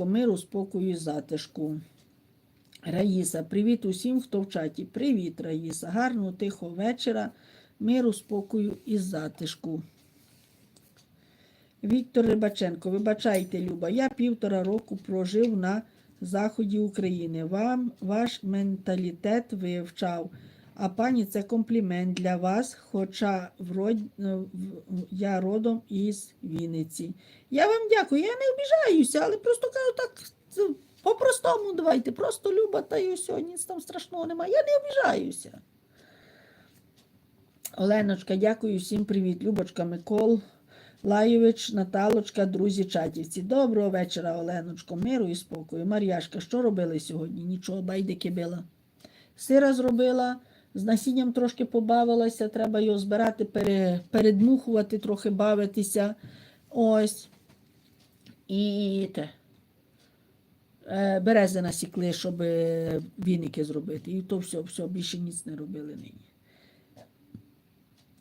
миру, спокою і затишку. Раїса, привіт усім, хто в чаті. Привіт, Раїса. Гарного, тихого вечора, миру, спокою і затишку. Віктор Рибаченко, вибачайте, Люба, я півтора року прожив на заході України. Вам ваш менталітет вивчав. А пані, це комплімент для вас, хоча врод... е, я родом із Вінниці. Я вам дякую, я не обіжаюся, але просто кажу так по-простому давайте. Просто Люба та й ніц там страшного немає. Я не обіжаюся. Оленочка, дякую всім привіт. Любочка, Микол, Лайович, Наталочка, друзі чатівці. Доброго вечора, Оленочко, миру і спокою. Мар'яшка, що робили сьогодні? Нічого, байдики била. Сира зробила, з насінням трошки побавилася, треба його збирати, пере, передмухувати, трохи бавитися. Ось. І те. е, Берези насікли, щоб віники зробити. І то все, все, більше ніц не робили нині.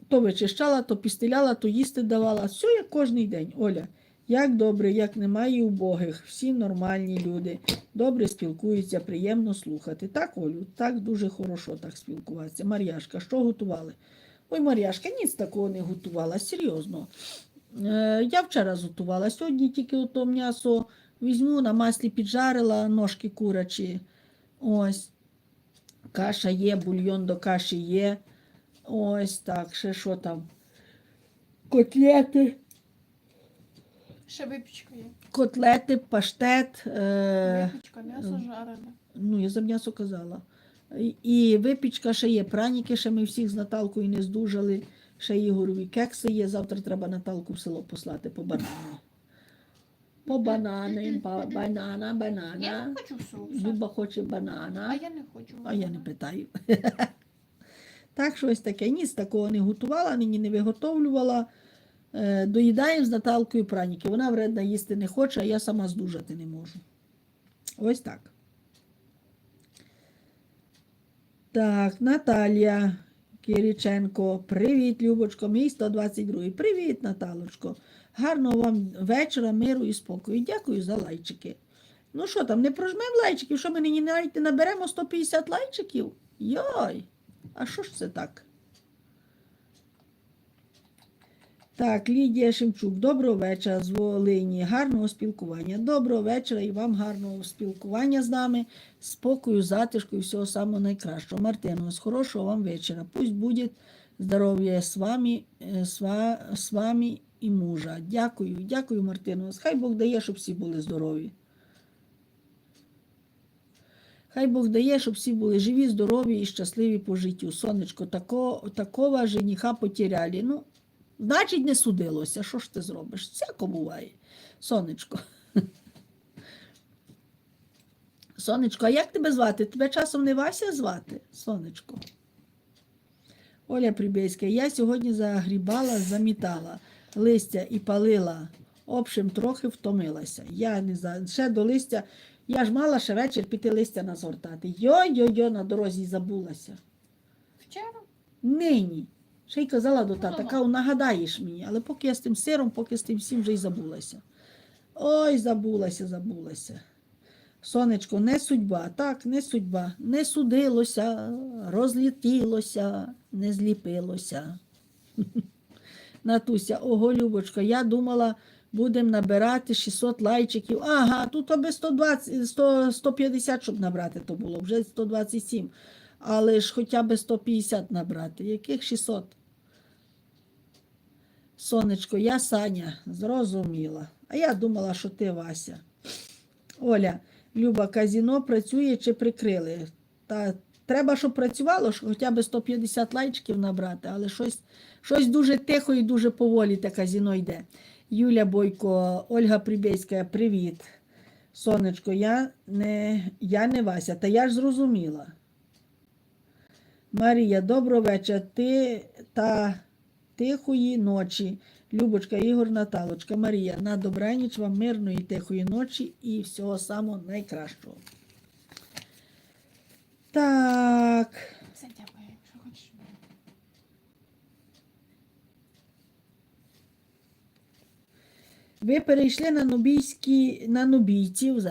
То вичищала, то пістеляла, то їсти давала. Все як кожний день. Оля, як добре, як немає убогих, всі нормальні люди, добре спілкуються, приємно слухати. Так, Олю, так дуже хорошо так спілкуватися. Мар'яшка, що готували? Ой, Мар'яшка, ніц такого не готувала, серйозно. Е, я вчора зготувала, сьогодні тільки ото м'ясо візьму, на маслі піджарила, ножки курячі. Ось. Каша є, бульйон до каші є. Ось так, ще що там? Котлети, Ще випічка є. котлети, паштет. Е, Випічка, м'ясо жарене. ну, я за м'ясо казала. І- випічка ще є, праніки, ще ми всіх з Наталкою не здужали. Ще Ігорові кекси є. Завтра треба Наталку в село послати по банани. По банани, по банана, Я банана. не хочу соуса. Люба хоче А банана. я не хочу. А я не питаю. Так, щось таке. Ніц такого не готувала, нині не виготовлювала. Е, Доїдаємо з Наталкою праніки. Вона вредна їсти не хоче, а я сама здужати не можу. Ось так. Так, Наталія Кириченко. Привіт, Любочко, мій 122. Привіт, Наталочко. Гарного вам вечора, миру і спокою. Дякую за лайчики. Ну що там, не прожмемо лайчиків, що ми не наберемо 150 лайчиків? Йой! А що ж це так? Так, Лідія Шемчук, доброго вечора з Волині, гарного спілкування. Доброго вечора і вам гарного спілкування з нами, спокою, затишку і всього самого найкращого. Мартино, з хорошого вам вечора. Пусть буде здоров'я з вами, е, з вами і мужа. Дякую, дякую, Мартино. Хай Бог дає, щоб всі були здорові. Хай Бог дає, щоб всі були живі, здорові і щасливі по життю. Сонечко, тако, такого жениха потеряли. Ну, значить, не судилося. Що ж ти зробиш? Всяко буває. Сонечко. Сонечко, а як тебе звати? Тебе часом не Вася звати? Сонечко. Оля Прибєська, я сьогодні загрібала, замітала листя і палила. Общем, трохи втомилася. Я не за... ще до листя. Я ж мала ще вечір піти листя назгортати. Йо-йо-йо, на дорозі забулася. Вчора? Нині. Ще й казала до тата, Ага. нагадаєш мені, але поки я з тим сиром, поки з тим всім вже й забулася. Ой, забулася, забулася. Сонечко, не судьба, так, не судьба. Не судилося, розлетілося, не зліпилося. Натуся, ого, Любочка, я думала, будемо набирати 600 лайчиків. Ага, тут аби 120, 100, 150, щоб набрати, то було, вже 127. Але ж хоча б 150 набрати. Яких 600? Сонечко, я Саня, зрозуміла. А я думала, що ти Вася. Оля, Люба, казіно працює чи прикрили? Та треба, щоб працювало, щоб хоча б 150 лайчиків набрати, але щось, щось дуже тихо і дуже поволі те казіно йде. Юля Бойко, Ольга Прибєська, привіт. Сонечко, я не, я не Вася, та я ж зрозуміла. Марія, доброго вечора. Ти та тихої ночі. Любочка, Ігор, Наталочка, Марія, на добраніч вам мирної тихої ночі і всього самого найкращого. Так. Ви перейшли на нубійські, на нубійців.